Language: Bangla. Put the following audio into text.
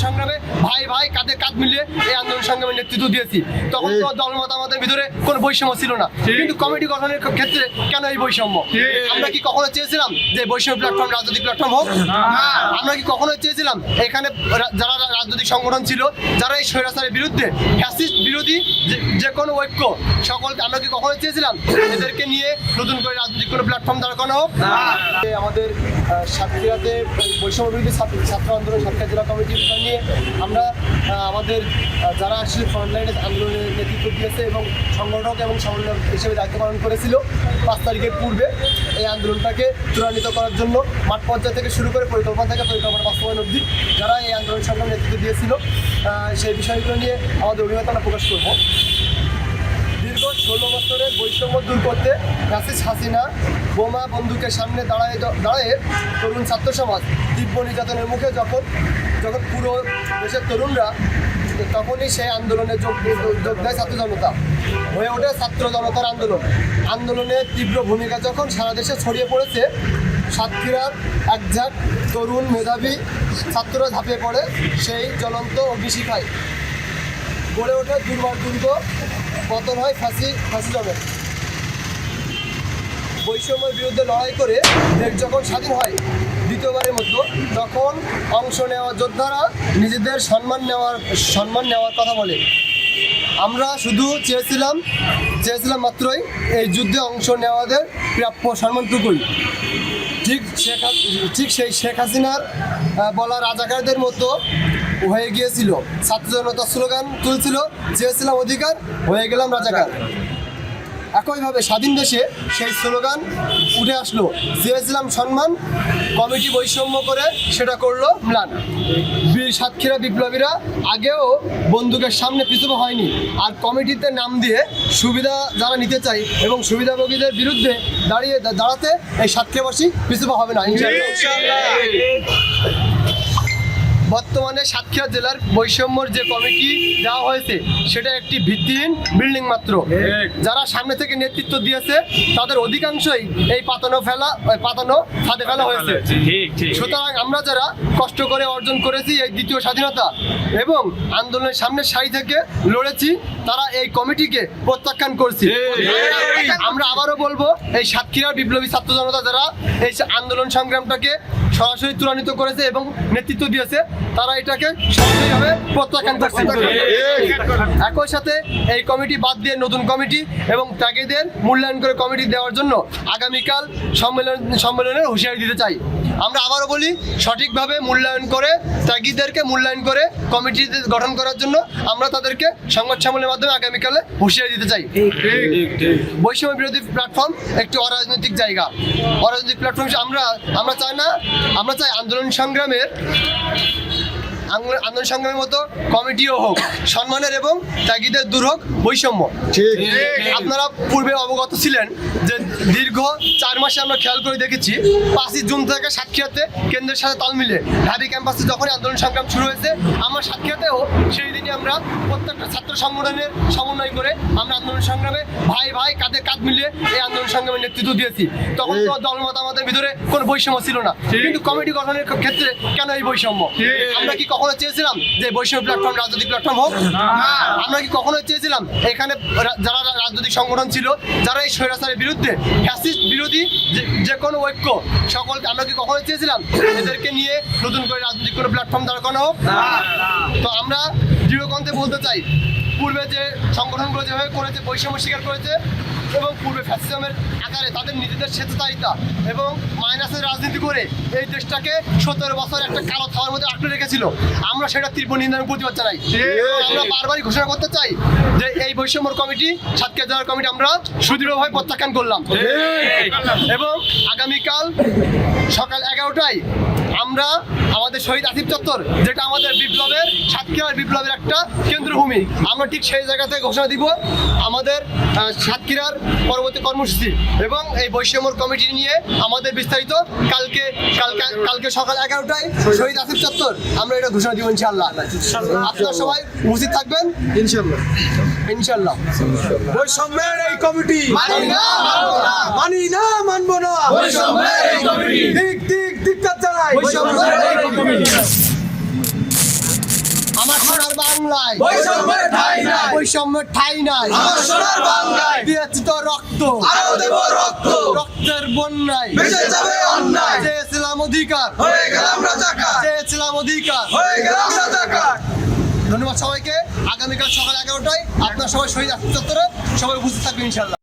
সংগ্রামে ভাই ভাই কাঁধে কাঁধ মিলিয়ে এই আন্দোলন সংগ্রামের নেতৃত্ব দিয়েছি। তখন তো দল মতামতের ভিতরে কোনো বৈষম্য ছিল না। কিন্তু কমিটি গঠনের ক্ষেত্রে কেন এই বৈষম্য? আমরা কি কখনো চেয়েছিলাম যে বৈষম্য প্ল্যাটফর্ম রাজনৈতিক প্ল্যাটফর্ম হোক? আমরা কি কখনো চেয়েছিলাম এখানে যারা রাজনৈতিক সংগঠন ছিল যারা এই স্বৈরাচারের বিরুদ্ধে ফ্যাসিস্ট বিরোধী যে- কোনো ঐক্য সকলকে আমরা কি কখনো চেয়েছিলাম এদেরকে নিয়ে নতুন করে রাজনৈতিক কোনো প্ল্যাটফর্ম দাঁড় করানো হোক? আমাদের সাতক্ষীরাতে বৈষম্য বিরোধী ছাত্র ছাত্র আন্দোলন সাতক্ষীরা জেলা কমিটির নিয়ে আমরা আমাদের যারা আসলে ফ্রন্টলাইনে আন্দোলনের নেতৃত্ব দিয়েছে এবং সংগঠক এবং সমন্বয়ক হিসেবে দায়িত্ব পালন করেছিল, পাঁচ তারিখের পূর্বে এই আন্দোলনটাকে ত্বরান্বিত করার জন্য মাঠ পর্যায় থেকে শুরু করে পরিকল্পনা থেকে পরিকল্পনা বাস্তবায়ন অবধি যারা এই আন্দোলন সংগ্রাম নেতৃত্ব দিয়েছিল সেই বিষয়গুলো নিয়ে আমাদের অভিজ্ঞতা প্রকাশ করব। ষোলো বছরের বৈষম্য দূর করতে রাসিস হাসিনা বোমা বন্দুকের সামনে দাঁড়ায় দাঁড়ায় তরুণ ছাত্র সমাজ তীব্র নির্যাতনের মুখে যখন যখন পুরো দেশের তরুণরা, তখনই সেই আন্দোলনে যোগ যোগ দেয় ছাত্র জনতা। হয়ে ওঠে ছাত্র জনতার আন্দোলন। আন্দোলনের তীব্র ভূমিকা যখন সারা দেশে ছড়িয়ে পড়েছে, সাতক্ষীরার একঝাঁক তরুণ মেধাবী ছাত্ররা ঝাঁপিয়ে পড়ে সেই জ্বলন্ত অগ্নিশিখায়। গড়ে ওঠে দুর্বার দুর্গ পতন হয়, ফাঁসি ফাঁসি জমে। বৈষম্যের বিরুদ্ধে লড়াই করে দেশ যখন স্বাধীন হয়, দ্বিতীয়বারের মতো, তখন অংশ নেওয়া যোদ্ধারা নিজেদের সম্মান নেওয়ার সম্মান নেওয়ার কথা বলে। আমরা শুধু চেয়েছিলাম চেয়েছিলাম মাত্রই এই যুদ্ধে অংশ নেওয়াদের প্রাপ্য সম্মানটুকুই। ঠিক শেখ ঠিক সেই শেখ হাসিনার বলা রাজাকারদের মতো হয়ে গিয়েছিল। ছাত্র জনতা স্লোগান তুলছিল চেয়েছিলাম অধিকার, হয়ে গেলাম রাজাকার। একইভাবে স্বাধীন দেশে সেই স্লোগান উঠে আসলো চেয়েছিলাম সম্মান, কমিটি বৈষম্য করে সেটা করল ম্লান। বীর সাতক্ষীরা বিপ্লবীরা আগেও বন্দুকের সামনে পিছু হয়নি, আর কমিটিতে নাম দিয়ে সুবিধা যারা নিতে চাই এবং সুবিধাভোগীদের বিরুদ্ধে দাঁড়িয়ে দাঁড়াতে এই সাতক্ষীরাবাসী পিছু হবে না ইনশাআল্লাহ। বর্তমানে সাতক্ষীরা জেলার বৈষম্যর যে কমিটি দেওয়া হয়েছে সেটা একটি ভিত্তিহীন বিল্ডিং মাত্র। যারা সামনে থেকে নেতৃত্ব দিয়েছে তাদের অধিকাংশই এই পাতানো ফেলা পাতানো ফাঁদে ফেলা হয়েছে। সুতরাং আমরা যারা কষ্ট করে অর্জন করেছি এই দ্বিতীয় স্বাধীনতা এবং আন্দোলনের সামনের সারি থেকে লড়েছি তারা এই কমিটিকে প্রত্যাখ্যান করছি। আমরা আবারও বলব এই সাতক্ষীরার বিপ্লবী ছাত্র জনতা যারা এই আন্দোলন সংগ্রামটাকে সরাসরি ত্বরান্বিত করেছে এবং নেতৃত্ব দিয়েছে তারা এটাকে একই সাথে এই কমিটি বাদ দিয়ে নতুন কমিটি এবং ত্যাগীদের মূল্যায়ন করে কমিটি দেওয়ার জন্য আগামীকাল সম্মেলন সম্মেলনের হুঁশিয়ারি দিতে চাই। আমরা আবারও বলি, সঠিকভাবে মূল্যায়ন করে ত্যাগীদেরকে মূল্যায়ন করে, কমিটি গঠন করার জন্য আমরা তাদেরকে সংবাদ সম্মেলনের মাধ্যমে আগামীকালে হুঁশিয়ারি দিতে চাই। বৈষম্য বিরোধী প্ল্যাটফর্ম একটি অরাজনৈতিক জায়গা। অরাজনৈতিক প্ল্যাটফর্ম আমরা আমরা চাই না, আমরা চাই আন্দোলন সংগ্রামের আন্দোলন- আন্দোলন সংগ্রামের মতো কমিটিও হোক সম্মানের এবং তাগিদের দূর হোক বৈষম্য। আপনারা পূর্বে অবগত ছিলেন যে দীর্ঘ চার মাসে আমরা খেয়াল করে দেখেছি পাঁচই জুন থেকে সাতক্ষীরাতে কেন্দ্রের সাথে তাল মিলে ঢাবি ক্যাম্পাসে যখনই আন্দোলন সংগ্রাম শুরু হয়েছে আমরা সাতক্ষীরাতেও সেই দিনই আমরা প্রত্যেকটা ছাত্র সংগঠনের সমন্বয় করে আমরা আন্দোলন সংগ্রামে ভাই ভাই কাঁধে কাঁধ মিলিয়ে এই আন্দোলন সংগ্রামের নেতৃত্ব দিয়েছি। তখন তো দল মতামতের ভিতরে কোনো বৈষম্য ছিল না। কিন্তু কমিটি গঠনের ক্ষেত্রে কেন এই বৈষম্য? আমরা কি কখনো চেয়েছিলাম যে বৈষম্য প্ল্যাটফর্ম রাজনৈতিক প্ল্যাটফর্ম হোক? আমরা কি কখনো চেয়েছিলাম এখানে যারা রাজনৈতিক সংগঠন ছিল যারা এই স্বৈরাচারের বিরুদ্ধে ফ্যাসিস্ট বিরোধী যে- যে কোনো ঐক্য সকলকে আমরা কি কখনো চেয়েছিলাম? এদেরকে নিয়ে নতুন করে রাজনৈতিক কোনো প্ল্যাটফর্ম দাঁড় করানো হোক? তো আমরা দৃঢ়কণ্ঠে বলতে চাই পূর্বে যে সংগঠনগুলো যেভাবে করেছে বৈষম্য স্বীকার করেছে এবং পূর্বে ফ্যাসিজমের আকারে তাদের নিজেদের স্বেচ্ছাচারিতা এবং মাইনাসের রাজনীতি করে এই দেশটাকে সতেরো বছর একটা কালো থাওয়ার মধ্যে আটকে রেখেছিল। আমরা সেটা তীব্র নিন্দার প্রতিবাদ জানাই। এবং আমরা বারবারই ঘোষণা করতে চাই যে এই বৈষম্যর কমিটি সাতক্ষীরা জেলার কমিটি আমরা সুদৃঢ়ভাবে প্রত্যাখ্যান করলাম। এবং আগামীকাল সকাল এগারোটায় আমরা আমাদের শহীদ আসিফ চত্বর যেটা আমাদের বিপ্লবের সাতক্ষীরার বিপ্লবের একটা কেন্দ্রভূমি। আমরা ঠিক সেই জায়গাতে ঘোষণা দিব আমাদের সাতক্ষীরার পরবর্তী কর্মসূচি এবং এই বৈষম্যর কমিটি নিয়ে আমাদের বিস্তারিত কালকে কালকে কালকে সকাল এগারোটায় শহীদ আসিফ চত্বর আমরা এটা ঘোষণা দিব ইনশাল্লাহ আপনারা সবাই উপস্থিত থাকবেন? ইনশাল্লাহ ইনশাল্লাহ বৈষম্যের এই কমিটি মানি না, মানবো না। মানি না মানবো না। বৈষম্যের এই কমিটি। দিক দিক। দিক্কার জানাই বৈষম্যের এই কমিটি। সোনার বাংলায়। বৈষম্যের ঠাঁই নাই। বৈষম্যের ঠাই নাই। আমার সোনার বাংলায়। দিয়েছি তো রক্ত। আরও দেব রক্ত। রক্তের বন্যায়। ভেসে যাবে অন্যায়। চেয়েছিলাম অধিকার। হয়ে গেলাম রাজাকার। চেয়েছিলাম অধিকার। হয়ে গেলাম রাজাকার। ধন্যবাদ সবাইকে। আগামীকাল সকাল এগারোটায় আপনার সবাই শহীদ চত্বরে সবাই উপস্থিত থাকবেন ইনশাল্লাহ